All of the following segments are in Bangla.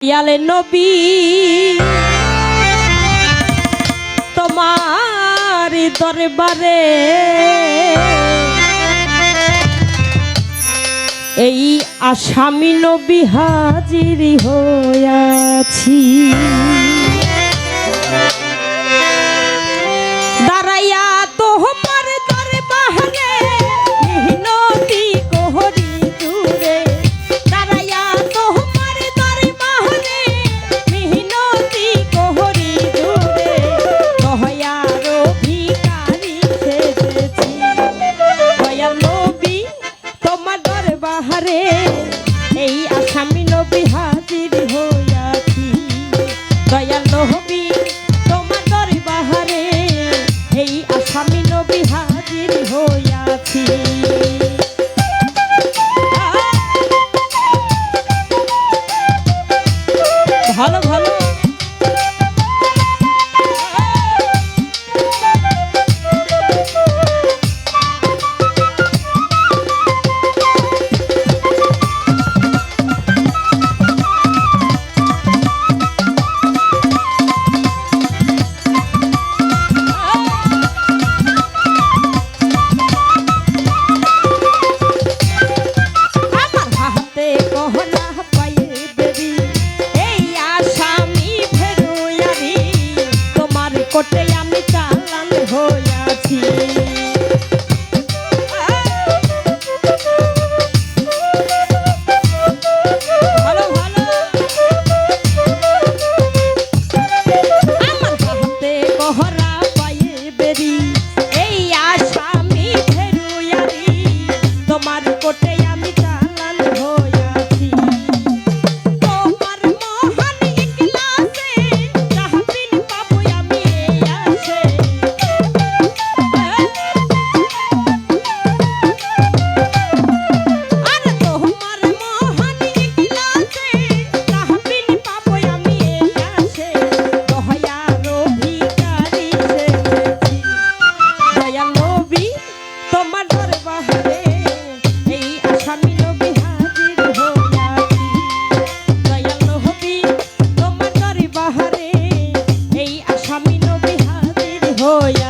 ইয়ালে নবী তোমার দরবারে এই আসামি নবী হাজির হয়াছি obrigado. hotel Oh yeah.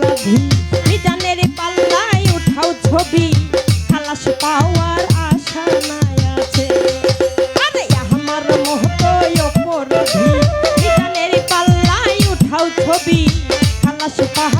অপরাধী মিজানের উঠাও ছবি। খালাস পাওয়ার আশা নাই আছে। আমার মহত অপরাধী। মিজানের পাল্লায় উঠাও ছবি। খালাস পাওয়ার